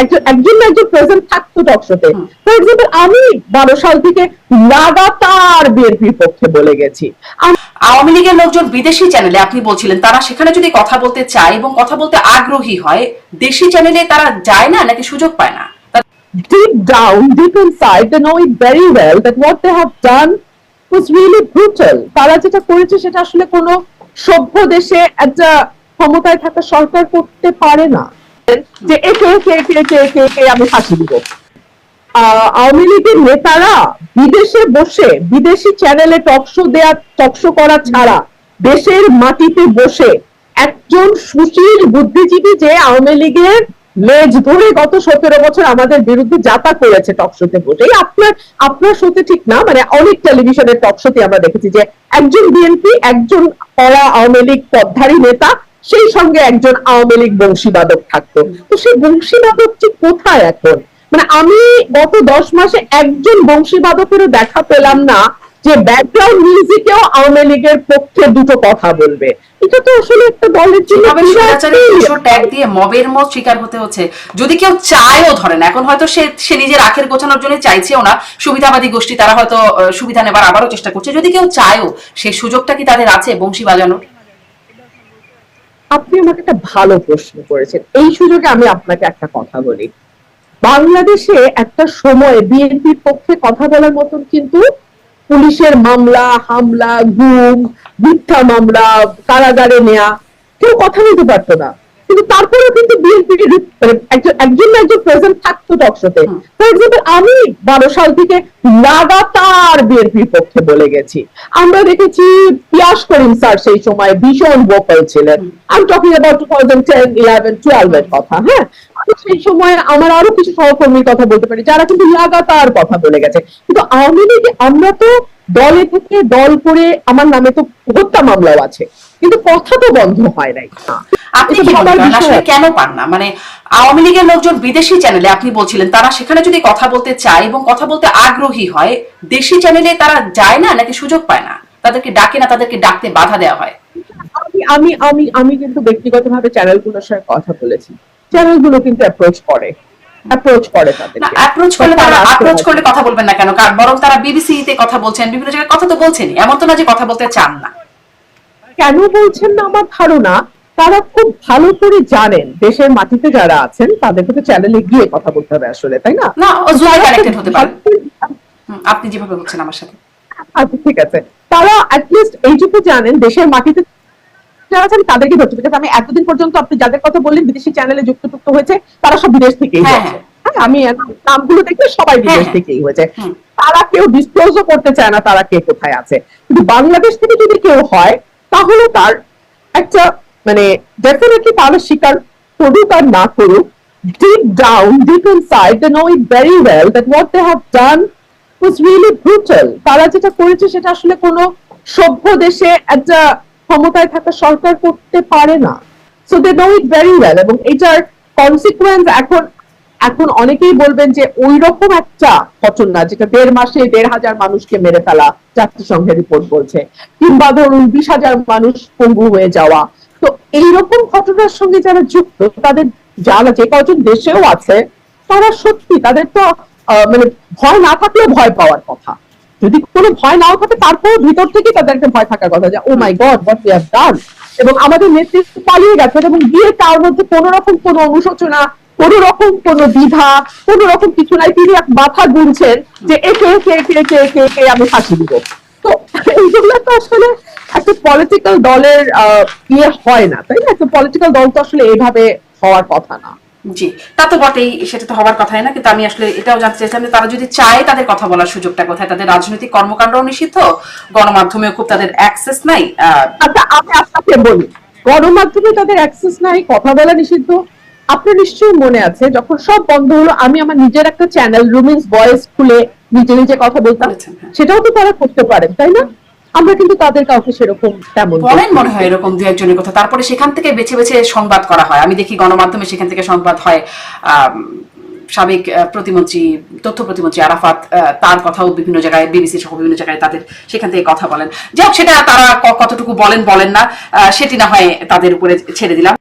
একজন একজন প্রেজেন্ট থাকতো। ফর এক্সাম্পল আমি বারো সাল থেকে লাগাতার বিএনপির পক্ষে বলে গেছি আওয়ামী লীগের লোকজন বিদেশি চ্যানেলে আপনি বলছিলেন তারা সেখানে যদি কথা বলতে চায় এবং কথা বলতে আগ্রহী হয় দেশি চ্যানেলে তারা যায় না নাকি সুযোগ পায় না deep down, deep inside, they know it very well that what they have done was really brutal. তারা যেটা করেছে সেটা আসলে কোনো সভ্য দেশে একটা ক্ষমতায় থাকা সরকার করতে পারে না যে একে একে একে একে একে একে আমি ফাঁসি দিব। আওয়ামী লীগের নেতারা বিদেশে বসে, বিদেশি চ্যানেলে টকশো দেয়া টকশো করা ছাড়া দেশের মাটিতে বসে একজন সুশীল বুদ্ধিজীবী যে আওয়ামী লীগের লেজ ধরে গত সতেরো বছর আমাদের বিরুদ্ধে যাতা করেছে টকশোতে বসে, এই আপনার আপনার শোতে ঠিক না মানে অনেক টেলিভিশনের টকশোতে আমরা দেখেছি যে একজন বিএনপি একজন করা আওয়ামী লীগ পদধারী নেতা সেই সঙ্গে একজন আওয়ামী লীগ বংশীবাদক থাকতো। তো সেই বংশীবাদকটি কোথায় এখন? মানে আমি গত দশ মাসে একজন বংশীবাদকেরও দেখা পেলাম না যে ব্যাকগ্রাউন্ড মিউজিকেও আওয়ামী লীগের পক্ষে দুটো কথা বলবে। এটা তো আসলে একটা দলের জন্য ট্যাগ দিয়ে মবের মত শিকার হতে হচ্ছে। যদি কেউ চায়ও ধরেন এখন হয়তো সে সে নিজের আখের গোছানোর জন্য চাইছেও না। সুবিধাবাদী গোষ্ঠী তারা হয়তো সুবিধা নেবার আবারও চেষ্টা করছে। যদি কেউ চায়ও সেই সুযোগটা কি তাদের আছে বংশী বাজানোর আপনি আমাকে একটা ভালো প্রশ্ন করেছেন। এই সুযোগে আমি আপনাকে একটা কথা বলি। বাংলাদেশে একটা সময়ে বিএনপির পক্ষে কথা বলার মতন কিন্তু পুলিশের মামলা, হামলা, গুম, মিথ্যা মামলা, কারাগারে নেয়া কেউ কথা বলতে পারতো না। কিন্তু তারপরেও কিন্তু বিএনপির একজন একজন না একজন প্রেজেন্ট থাকতো টকশোতে ফর এক্সাম্পল আমি বারো সাল থেকে লাগাতার বিএনপির পক্ষে বলে গেছি। আমরা দেখেছি পিয়াস করিম স্যার সেই সময় ভীষণ ভোকাল ছিলেন। আমি talking about two thousand ten eleven twelve এর কথা হ্যাঁ? সেই সময় আমার আরও কিছু সহকর্মীর কথা বলতে পারি যারা কিন্তু লাগাতার কথা বলে গেছে। কিন্তু আওয়ামী লীগ আমরা তো দলে থেকে দল করে আমার নামে তো হত্যা মামলাও আছে। কিন্তু কথা তো বন্ধ হয় নাই। আপনি আসলে কেন পান না? মানে আওয়ামী লীগের লোকজন বিদেশি চ্যানেলে আপনি বলছিলেন তারা সেখানে যদি কথা বলতে চায় এবং কথা বলতে আগ্রহী হয় দেশি চ্যানেলে তারা যায় না নাকি সুযোগ পায় না? তাদেরকে ডাকে না তাদেরকে ডাকতে বাধা দেওয়া হয়? আমি আমি আমি আমি কিন্তু ব্যক্তিগতভাবে চ্যানেলগুলোর সাথে কথা বলেছি। চ্যানেলগুলো কিন্তু অ্যাপ্রোচ করে। অ্যাপ্রোচ করে অ্যাপ্রোচ করলে তারা অ্যাপ্রোচ করলে কথা বলবেন না কেন? কারণ বরং তারা বিবিসি তে কথা বলছেন বিভিন্ন জায়গায় কথা তো বলছেনই। এমন তো না যে কথা বলতে চান না। কেন বলছেন না আমার ধারণা? তারা খুব ভালো করে জানেন দেশের মাটিতে যারা আছেন তাদেরকে তো চ্যানেলে গিয়ে কথা বলতে হবে আসলে তাই না? না ও জুলাই কানেক্টেড হতে পারে। আপনি যেভাবে বলছেন আমার সাথে। আচ্ছা ঠিক আছে। তারা অ্যাটলিস্ট এইটুকু জানেন দেশের মাটিতে যারা আছেন তাদেরকে ধরতে হবে। আমি এতদিন পর্যন্ত আপনি যাদের কথা বললেন বিদেশি চ্যানেলে যুক্ত হয়েছে তারা সব বিদেশ থেকেই হ্যাঁ, হয়েছে। হ্যাঁ, আমি নামগুলো দেখলে সবাই বিদেশ হ্যাঁ। থেকেই হয়েছে। তারা কেউ ডিসক্লোজও করতে চায় না তারা কে কোথায় আছে। কিন্তু বাংলাদেশ থেকে যদি কেউ হয় তাহলে তার একটা মানে ডেফিনেটলি তারা স্বীকার করুক আর না করুক deep down deep inside they know it very well that what they have done was really brutal তারা যেটা করেছে সেটা আসলে কোনো সভ্য দেশে একটা ক্ষমতায় থাকা সরকার করতে পারে না। So they know it very well এবং এটার কনসিকুয়েন্স এখন এখন অনেকেই বলবেন যে ওই রকম একটা ঘটনা যেটা দেড় মাসে দেড় হাজার মানুষকে মেরে ফেলা জাতিসংঘের রিপোর্ট বলছে। কিংবা ধরুন বিশ হাজার মানুষ পঙ্গু হয়ে যাওয়া। তো এইরকম ঘটনার সঙ্গে যারা যুক্ত, তাদের যারা যে কজন দেশেও আছে, তারা সত্যি তাদের তো মানে ভয় না থাকলেও ভয় পাওয়ার কথা। যদি কোনো ভয় নাও থাকে তারপর ভিতর থেকে তাদেরকে ভয় থাকার কথা যে ও my god what we have done এবং আমাদের নেতৃত্ব পালিয়ে গেছেন এবং গিয়ে তার মধ্যে কোন রকম কোন অনুশোচনা, কোন রকম কোন দ্বিধা, কোন রকম কিছু নাই। তিনি এক মাথা গুনছেন যে একে একে একে একে একে একে আমি ফাঁসি দিব। তো এইগুলো তো আসলে একটা পলিটিক্যাল দলের ইয়ে হয় না, তাই না? একটা পলিটিক্যাল দল তো আসলে এইভাবে হওয়ার কথা না। জি তা তো বটেই সেটা তো হওয়ার কথাই না কিন্তু আমি আসলে এটাও জানতে চাইছিলাম যে তারা যদি চায় তাদের কথা বলার সুযোগটা কোথায়? তাদের রাজনৈতিক কর্মকাণ্ডও নিষিদ্ধ গণমাধ্যমেও খুব তাদের অ্যাক্সেস নাই আচ্ছা আমি আপনাকে বলি গণমাধ্যমে তাদের অ্যাক্সেস নাই কথা বলা নিষিদ্ধ। আপনার নিশ্চয়ই মনে আছে যখন সব বন্ধ হলো আমি আমার নিজের একটা চ্যানেল রুমিন্স ভয়েস খুলে নিজে নিজে কথা বলতাম। হ্যাঁ। সেটাও তো তারা করতে পারেন তাই না? আমরা কিন্তু তাদের কাউকে সেরকম তেমন বলেন মনে হয় এরকম দু একজনের কথা। তারপরে সেখান থেকে বেছে বেছে সংবাদ করা হয়। আমি দেখি গণমাধ্যমে সেখান থেকে সংবাদ হয় সাবেক প্রতিমন্ত্রী তথ্য প্রতিমন্ত্রী আরাফাত তার কথাও বিভিন্ন জায়গায় বিবিসি সহ বিভিন্ন জায়গায় তাদের সেখান থেকে কথা বলেন। যাই হোক সেটা তারা কতটুকু বলেন বলেন না সেটি না হয় তাদের উপরে ছেড়ে দিলাম।